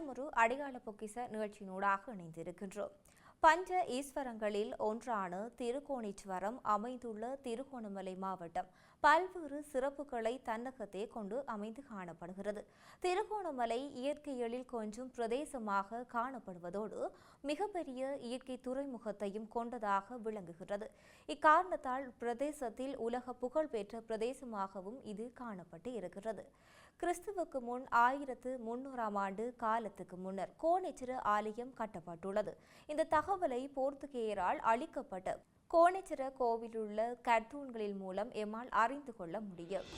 மற்றொரு அடையாள பொக்கிச நிகழ்ச்சியினூடாக இணைந்திருக்கின்றோம். பஞ்ச ஈஸ்வரங்களில் ஒன்றான திருக்கோணேஸ்வரம் அமைந்துள்ள திருகோணமலை மாவட்டம் பல்வேறு சிறப்புகளை தன்னகத்தே கொண்டு அமைந்து காணப்படுகிறது. திருகோணமலை இயற்கை எழில் கொஞ்சம் பிரதேசமாக காணப்படுவதோடு மிகப்பெரிய இயற்கை துறைமுகத்தையும் கொண்டதாக விளங்குகிறது இக்காரணத்தால் பிரதேசத்தில் உலக புகழ்பெற்ற பிரதேசமாகவும் இது காணப்பட்டு இருக்கிறது. கிறிஸ்துவுக்கு முன் ஆயிரத்து முன்னூறாம் ஆண்டு காலத்துக்கு முன்னர் கோணேச்சர ஆலயம் கட்டப்பட்டுள்ளது. இந்த தகவலை போர்த்துகேயரால் அளிக்கப்பட்ட கோணேச்சர கோவிலுள்ள கர்த்தூன்களின் மூலம் எம்மால் அறிந்து கொள்ள முடியும்.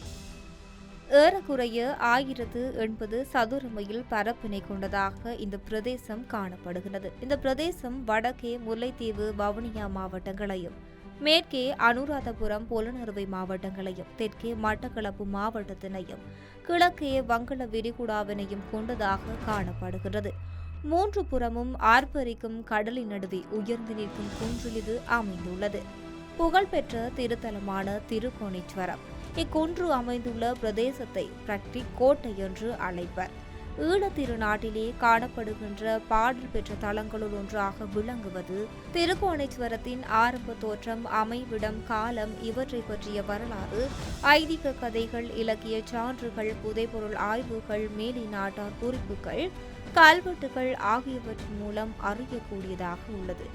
ஏறக்குறைய ஆயிரத்து எண்பது சதுர மைல் பரப்பினை கொண்டதாக இந்த பிரதேசம் காணப்படுகிறது. இந்த பிரதேசம் வடக்கே முல்லைத்தீவு வவுனியா மாவட்டங்களையும் மேற்கே அனுராதபுரம் புலனறுவை மாவட்டங்களையும் தெற்கே மட்டக்களப்பு மாவட்டத்தினையும் கிழக்கே வங்கள விரிகுடாவினையும் கொண்டதாக காணப்படுகிறது. மூன்று புறமும் ஆர்ப்பரிக்கும் கடலின் நடுவே உயர்ந்து நிற்கும் குன்றில் இது அமைந்துள்ளது. புகழ்பெற்ற திருத்தலமான திருக்கோணேஸ்வரம். இக்குன்று அமைந்துள்ள பிரதேசத்தை பிரக்டி கோட்டை என்று அழைப்பர். ஈழத்திருநாட்டிலே காணப்படுகின்ற பாடல் பெற்ற தலங்களுள் ஒன்றாக விளங்குவது திருக்கோணேஸ்வரத்தின் ஆரம்ப தோற்றம் அமைவிடம் காலம் இவற்றை பற்றிய வரலாறு ஐதீக கதைகள் இலக்கிய சான்றுகள் புதைபொருள் ஆய்வுகள் மேலி நாட்டார் குறிப்புகள் கல்வெட்டுகள் ஆகியவற்றின் மூலம் அறியக்கூடியதாக உள்ளது.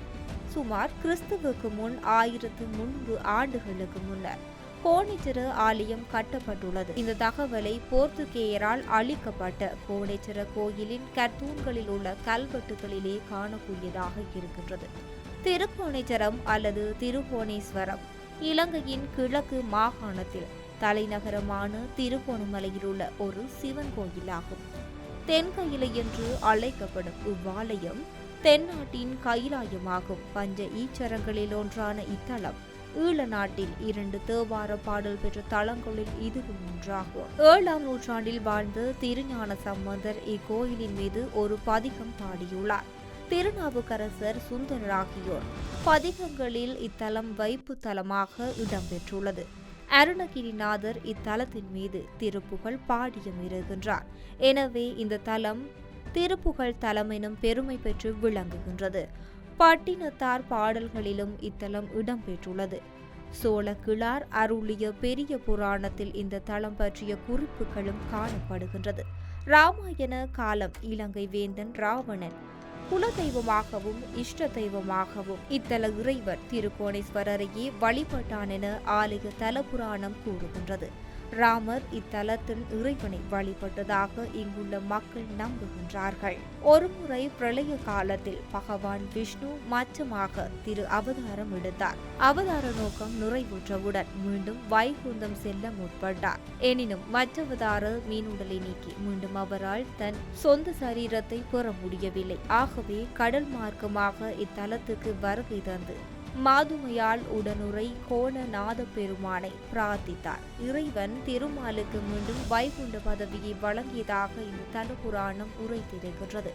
சுமார் கிறிஸ்துவுக்கு முன் ஆயிரத்து முன்னூறு ஆண்டுகளுக்கு முன்னர் கோணேச்சர ஆலயம் கட்டப்பட்டுள்ளது. இந்த தகவலை போர்த்துகேயரால் அளிக்கப்பட்ட கோணேச்சர கோயிலின் கர்த்தூன்களில் உள்ள கல்வெட்டுகளிலே காணக்கூடியதாக இருக்கின்றது. திருக்கோணேச்சரம் அல்லது திருகோணேஸ்வரம் இலங்கையின் கிழக்கு மாகாணத்தில் தலைநகரமான திருகோணமலையில் உள்ள ஒரு சிவன் கோயிலாகும். தென்கயிலை என்று அழைக்கப்படும் இவ்வாலயம் தென்னாட்டின் கைலாயமாகும். பஞ்ச ஈச்சரங்களில் ஒன்றான இத்தலம் ஈழ நாட்டில் இரண்டு தேவார பாடல் பெற்ற தலங்களில் இதுவும் ஒன்றாகும். ஏழாம் நூற்றாண்டில் வாழ்ந்த திருஞான சம்பந்தர் இக்கோயிலின் மீது ஒரு பதிகம் பாடியுள்ளார். திருநாவுக்கரசர் சுந்தரர் ஆகியோர் பதிகங்களில் இத்தலம் வைப்பு தலமாக இடம்பெற்றுள்ளது அருணகிரிநாதர் இத்தலத்தின் மீது திருப்புகழ் பாடியும் இருக்கின்றார். எனவே இந்த தலம் திருப்புகழ் தலம் எனும் பெருமை பெற்று விளங்குகின்றது. பட்டினத்தார் பாடல்களிலும் இத்தலம் இடம்பெற்றுள்ளது. சோழ கிளார் அருளிய பெரிய புராணத்தில் இந்த தலம் பற்றிய குறிப்புகளும் காணப்படுகின்றது. ராமாயண காலம் இலங்கை வேந்தன் ராவணன். குலதெய்வமாகவும் இஷ்ட தெய்வமாகவும் இத்தல இறைவர் திருக்கோணேஸ்வரரையே வழிபட்டான் என ஆலய தலபுராணம் கூறுகின்றது. ராமர் இத்தலத்தில் இறைவனை வழிபட்டதாக இங்குள்ள மக்கள் நம்புகின்றார்கள். ஒருமுறை பிரளய காலத்தில் பகவான் விஷ்ணு மச்சமாக திரு அவதாரம் எடுத்தார். அவதார நோக்கம் நிறைவுற்றவுடன் மீண்டும் வைகுந்தம் செல்ல முற்பட்டார். எனினும் மற்றவதார மீனுடலை நீக்கி மீண்டும் அவரால் தன் சொந்த சரீரத்தை பெற முடியவில்லை. ஆகவே கடல் மார்க்கமாக இத்தலத்துக்கு வருகை தந்து மாதுமையால் உடனுரை கோணநாத பெருமானை பிரார்த்தித்தார். இறைவன் திருமாலுக்கு மீண்டும் வைகுண்ட பதவியை வழங்கியதாக இந்த தலபுராணம் உரைத்திருக்கின்றது.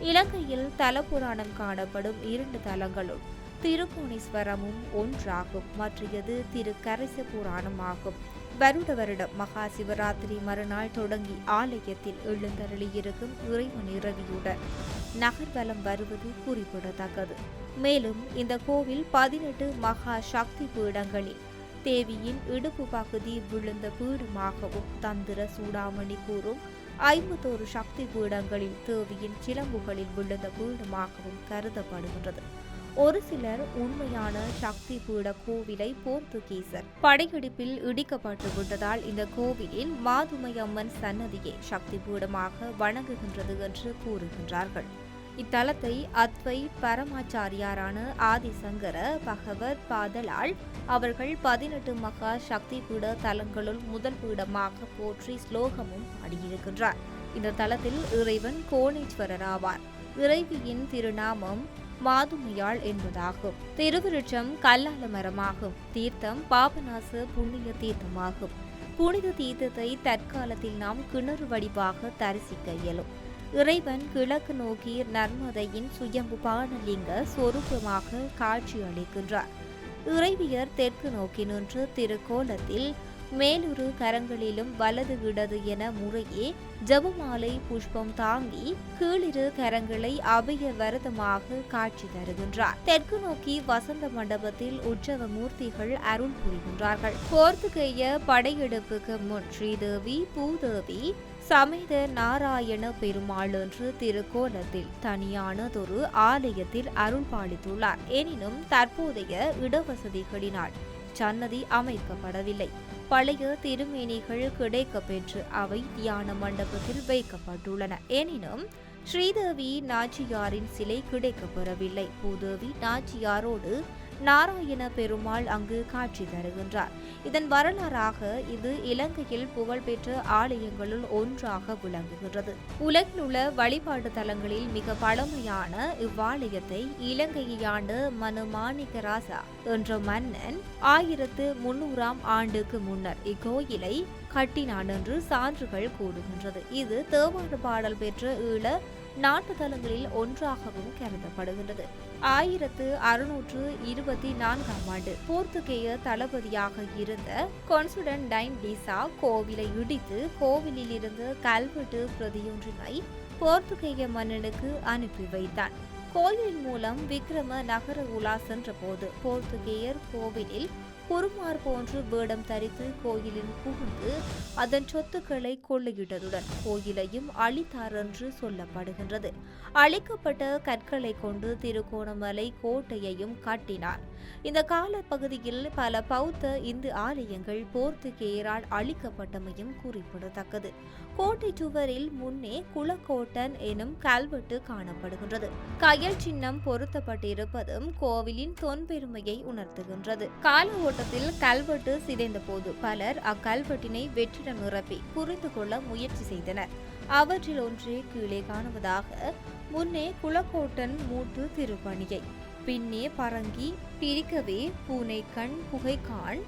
இலங்கையில் தலபுராணம் காணப்படும் இரண்டு தலங்களும் திருக்கோணீஸ்வரமும் ஒன்றாகும். மற்றியது திரு கரைச புராணமாகும் வருட வருடம் மகா சிவராத்திரி மறுநாள் தொடங்கி ஆலயத்தில் எழுந்தருளியிருக்கும் இறைவன் இரவியுடன் நகர்வலம் வருவது குறிப்பிடத்தக்கது. மேலும் இந்த கோவில் பதினெட்டு மகா சக்தி பீடங்களில் தேவியின் இடுப்பு பகுதி விழுந்த பீடமாகவும் தந்திர சூடாமணி கூறும் ஐம்பத்தோரு சக்தி பீடங்களில் தேவியின் சிலம்புகளில் விழுந்த பீடமாகவும் கருதப்படுகின்றது. ஒரு சிலர் உண்மையான சக்தி பீட கோவிலை போர்த்துகீசர் படையெடுப்பில் இடிக்கப்பட்டு விட்டதால் இந்த கோவிலில் மாதுமையம்மன் சன்னதியை சக்தி பீடமாக வணங்குகின்றது என்று கூறுகின்றார்கள். இத்தலத்தை அத்வை பரமாச்சாரியாரான ஆதிசங்கர பகவத் பாதலால் அவர்கள் பதினெட்டு மகா சக்தி பீட தலங்களுள் முதல் பீடமாக போற்றி ஸ்லோகமும் பாடியிருக்கின்றார். இந்த தலத்தில் இறைவன் கோணேஸ்வரர் ஆவார். இறைவியின் திருநாமம் மாதுமையாள் என்பதாகும். திருவிருட்சம் கல்லால மரமாகும். தீர்த்தம் பாபநாச புண்ணிய தீர்த்தமாகும். புனித தீர்த்தத்தை தற்காலத்தில் நாம் கிணறு வடிவாக தரிசிக்க இயலும். இறைவன் கிழக்கு நோக்கி நர்மதையின் சுயம்பு பானலிங்க சொரூபமாக காட்சியளிக்கின்றார். இறைவியர் தெற்கு நோக்கி நின்று திருக்கோலத்தில் மேலுரு கரங்களிலும் வலது இடது என முறையே ஜபமாலை புஷ்பம் தாங்கி கீழிரு கரங்களை அபய வரதமாக காட்சி தருகின்றார். தெற்கு நோக்கி வசந்த மண்டபத்தில் உற்சவ மூர்த்திகள் அருள் புரிகின்றார்கள். போர்த்துகேய படையெடுப்புக்கு முன் ஸ்ரீதேவி பூதேவி சமேத நாராயண பெருமாள் என்று திருக்கோலத்தில் தனியானதொரு ஆலயத்தில் அருள் பாலித்துள்ளார் எனினும் தற்போதைய இடவசதிகளினால் சன்னதி அமைக்கப்படவில்லை. பழைய திருமேனிகள் கிடைக்கப் பெற்று அவை தியான மண்டபத்தில் வைக்கப்பட்டுள்ளன. எனினும் ஸ்ரீதேவி நாச்சியாரின் சிலை கிடைக்கப்பெறவில்லை. பூதேவி நாச்சியாரோடு நாராயண பெருமாள் அங்கு காட்சி தருகின்றார். இதன் வரலாறாக இது இலங்கையில் புகழ்பெற்ற ஆலயங்களுள் ஒன்றாக விளங்குகின்றது. உலகில் உள்ள வழிபாட்டு தலங்களில் மிக பழமையான இவ்வாலயத்தை இலங்கையை ஆண்டு மனு ராசா என்ற மன்னன் ஆயிரத்து முன்னூறாம் ஆண்டுக்கு முன்னர் இக்கோயிலை கட்டினான் என்று சான்றுகள் கூறுகின்றது. இது தேவாறு பாடல் பெற்ற ஈழ நாட்டு தலங்களில் ஒன்றாகவும் கருதப்படுகின்றது. ஆயிரத்து அறுநூற்று இருபத்தி நான்காம் ஆண்டு போர்த்துகேய தளபதியாக இருந்த கொன்சுடன் டைன் டிசா கோவிலை இடித்து கோவிலில் இருந்து கல்வெட்டு பிரதியொன்றினை போர்த்துகேய மன்னனுக்கு அனுப்பி வைத்தான். கோயிலின் மூலம் விக்ரம நகர உலா சென்றபோது போர்த்துகேயர் கோவிலில் குருமார் போன்று வேடம் தரித்து கோயிலில் புகுந்து அதன் சொத்துக்களை கொள்ளையிட்டதுடன் கோயிலையும் அழித்தார் என்று சொல்லப்படுகின்றது. அழிக்கப்பட்ட கற்களை கொண்டு திருகோணமலை கோட்டையையும் கட்டினார். இந்த காலப்பகுதியில் பல பௌத்த இந்து ஆலயங்கள் போர்த்துகேயரால் அழிக்கப்பட்டமையும் குறிப்பிடத்தக்கது. கோட்டை சுவரில் முன்னே குலக்கோட்டன் எனும் கல்வெட்டு காணப்படுகின்றது. கயல் சின்னம் பொருத்தப்பட்டிருப்பதும் கோவிலின் தொன்பெருமையை உணர்த்துகின்றது. கால ஓட்டத்தில் கல்வெட்டு சிதைந்த போது பலர் அக்கல்வெட்டினை வெற்றிடம் நிரப்பி புரிந்து கொள்ள முயற்சி செய்தனர். அவற்றில் ஒன்றே கீழே காணுவதாக முன்னே குலக்கோட்டன் மூட்டு திருப்பணியை பின்னே பரங்கி பிரிக்கவே பூனைக்கண் புகைக்கான்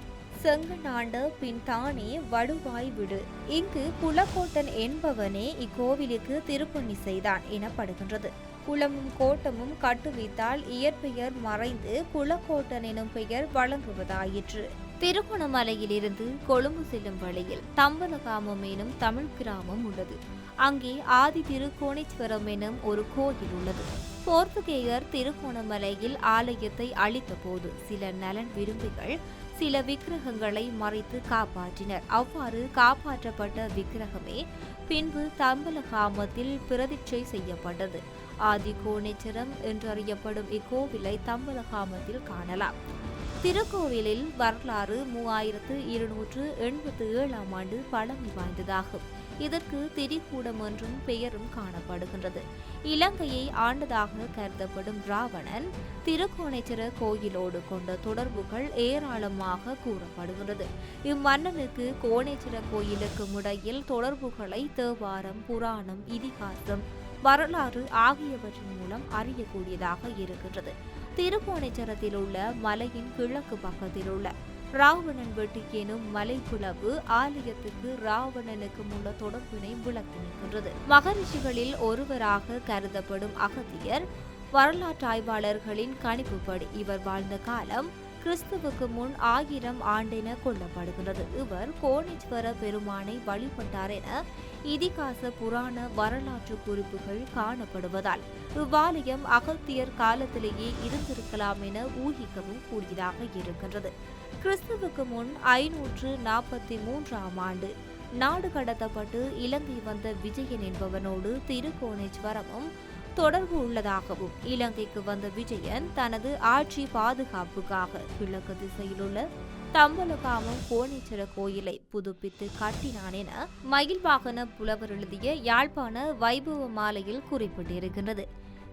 செங்கனாண்ட பின் தானே வடுவாய் விடு. இங்கு புலக்கோட்டன் என்பவனே இக்கோவிலுக்கு திருப்பணி செய்தான் எனப்படுகின்றது. குளமும் கோட்டமும் கட்டுவித்தால் இயற்பெயர் மறைந்து குலக்கோட்டன் எனும் பெயர் வழங்குவதாயிற்று. திருகோணமலையிலிருந்து கொழும்பு செல்லும் வழியில் தம்பலகாமம் எனும் தமிழ் கிராமம் உள்ளது. அங்கே ஆதி திருக்கோணேஸ்வரம் எனும் ஒரு கோயில் உள்ளது. போர்த்துகேயர் திருகோணமலையில் ஆலயத்தை அளித்த போது சில நலன் விரும்பிகள் சில விக்கிரகங்களை மறைத்து காப்பாற்றினர். அவ்வாறு காப்பாற்றப்பட்ட விக்கிரகமே பின்பு தம்பலகாமத்தில் பிரதிட்சை செய்யப்பட்டது. ஆதி கோணேச்சரம் என்றறியப்படும் இக்கோவிலை தம்பலகாமத்தில் காணலாம். திருக்கோவிலில் வரலாறு மூவாயிரத்து இருநூற்று எண்பத்து ஏழாம் ஆண்டு பழமை வாய்ந்ததாகும். இதற்கு திரிகூடம் என்றும் பெயரும் காணப்படுகின்றது. இலங்கையை ஆண்டதாக கருதப்படும் ராவணன் திருக்கோணேச்சர கோயிலோடு கொண்ட தொடர்புகள் ஏராளமாக கூறப்படுகிறது இம்மன்னனுக்கு கோணேச்சர கோயிலுக்கு இடையில் தொடர்புகளை தேவாரம் புராணம் இதிகாசம் வரலாறு ஆகியவற்றின் மூலம் அறியக்கூடியதாக இருக்கின்றது. திருக்கோணேச்சரத்தில் உள்ள மலையின் கிழக்கு பக்கத்தில் உள்ள ராவணன் வெட்டி எனும் மலைப்புலவு ஆலயத்துக்கு ராவணனுக்கும் உள்ள தொடர்பினை விளக்கி நிற்கின்றது. மகரிஷிகளில் ஒருவராக கருதப்படும் அகத்தியர் வரலாற்றாய்வாளர்களின் கணிப்புப்படி இவர் வாழ்ந்த காலம் கிறிஸ்துவுக்கு முன் ஆயிரம் ஆண்டென கொள்ளப்படுகிறது இவர் கோணேஸ்வர பெருமானை வழிபட்டார் என இதிகாச புராண வரலாற்று குறிப்புகள் காணப்படுவதால் இவ்வாலயம் அகத்தியர் காலத்திலேயே இருந்திருக்கலாம் என ஊகிக்கவும் கூடியதாக இருக்கின்றது. கிறிஸ்துவுக்கு முன் ஐநூற்று நாற்பத்தி மூன்றாம் ஆண்டு நாடு கடத்தப்பட்டு இலங்கை வந்த விஜயன் என்பவனோடு திருக்கோணேஸ்வரமும் தொடர்பு உள்ளதாகவும் இலங்கைக்கு வந்த விஜயன் தனது ஆட்சி பாதுகாப்புக்காக கிழக்கு திசையிலுள்ள தம்பலகாமம் கோணேஸ்வர கோயிலை புதுப்பித்து கட்டினான் என மயில்வாகன புலவர் எழுதிய யாழ்ப்பாண வைபவ மாலையில் குறிப்பிட்டிருக்கிறது.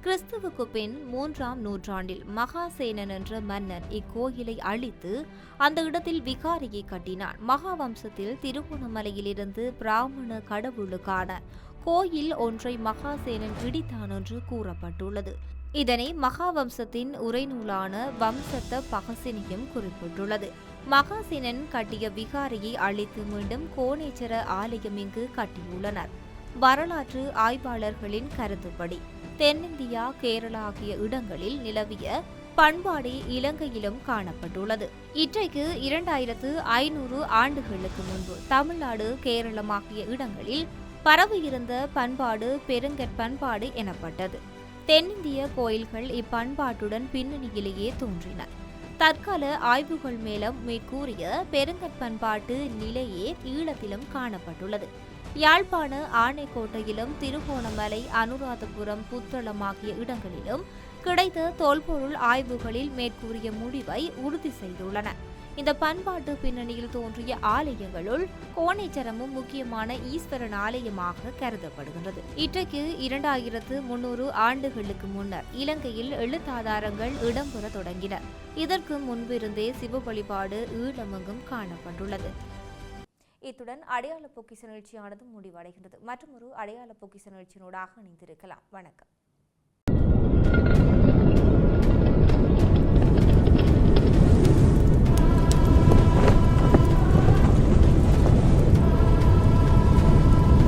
கிறிஸ்துவுக்கு பின் மூன்றாம் நூற்றாண்டில் மகாசேனன் என்ற மன்னன் இக்கோயிலை அழித்து அந்த இடத்தில் விகாரியை கட்டினான். மகாவம்சத்தில் திருகோணமலையிலிருந்து பிராமண கடவுளுக்கான கோயில் ஒன்றை மகாசேனன் இடித்தான் என்று கூறப்பட்டுள்ளது. இதனை மகாவம்சத்தின் உரைநூலான வம்சத்த பகசினியும் குறிப்பிட்டுள்ளது. மகாசேனன் கட்டிய விகாரியை அழித்து மீண்டும் கோணேச்சர ஆலயம் இங்கு கட்டியுள்ளனர். வரலாற்று ஆய்வாளர்களின் கருத்துப்படி தென்னிந்தியா கேரளா ஆகிய இடங்களில் நிலவிய பண்பாடு இலங்கையிலும் காணப்பட்டுள்ளது. இன்றைக்கு இரண்டாயிரத்து ஐநூறு ஆண்டுகளுக்கு முன்பு தமிழ்நாடு கேரளம் ஆகிய இடங்களில் பரவியிருந்த பண்பாடு பெருங்கற்பண்பாடு எனப்பட்டது. தென்னிந்திய கோயில்கள் இப்பண்பாட்டுடன் பின்னணியிலேயே தோன்றின. தற்கால ஆய்வுகள் மேலும் மேற்கூறிய பெருங்கற்பண்பாட்டு நிலையே ஈழத்திலும் காணப்பட்டுள்ளது. யாழ்ப்பாண ஆணைக்கோட்டையிலும் திருகோணமலை அனுராதபுரம் புத்தளம் ஆகிய இடங்களிலும் கிடைத்த தொல்பொருள் ஆய்வுகளில் மேற்கூறிய முடிவை உறுதி செய்துள்ளன. இந்த பண்பாட்டு பின்னணியில் தோன்றிய ஆலயங்களுள் கோணேச்சரமும் முக்கியமான ஈஸ்வரன் ஆலயமாக கருதப்படுகின்றது. இன்றைக்கு இரண்டாயிரத்து முன்னூறு ஆண்டுகளுக்கு முன்னர் இலங்கையில் எழுத்தாதாரங்கள் இடம்பெற தொடங்கின. இதற்கு முன்பிருந்தே சிவ வழிபாடு ஈழமெங்கும் காணப்பட்டுள்ளது. இத்துடன் அடையாள பொக்கிச நிகழ்ச்சியானது முடிவடைகின்றது. மற்றும் ஒரு அடையாள பொக்கிச நிகழ்ச்சியினூடாக இணைந்திருக்கலாம். வணக்கம்.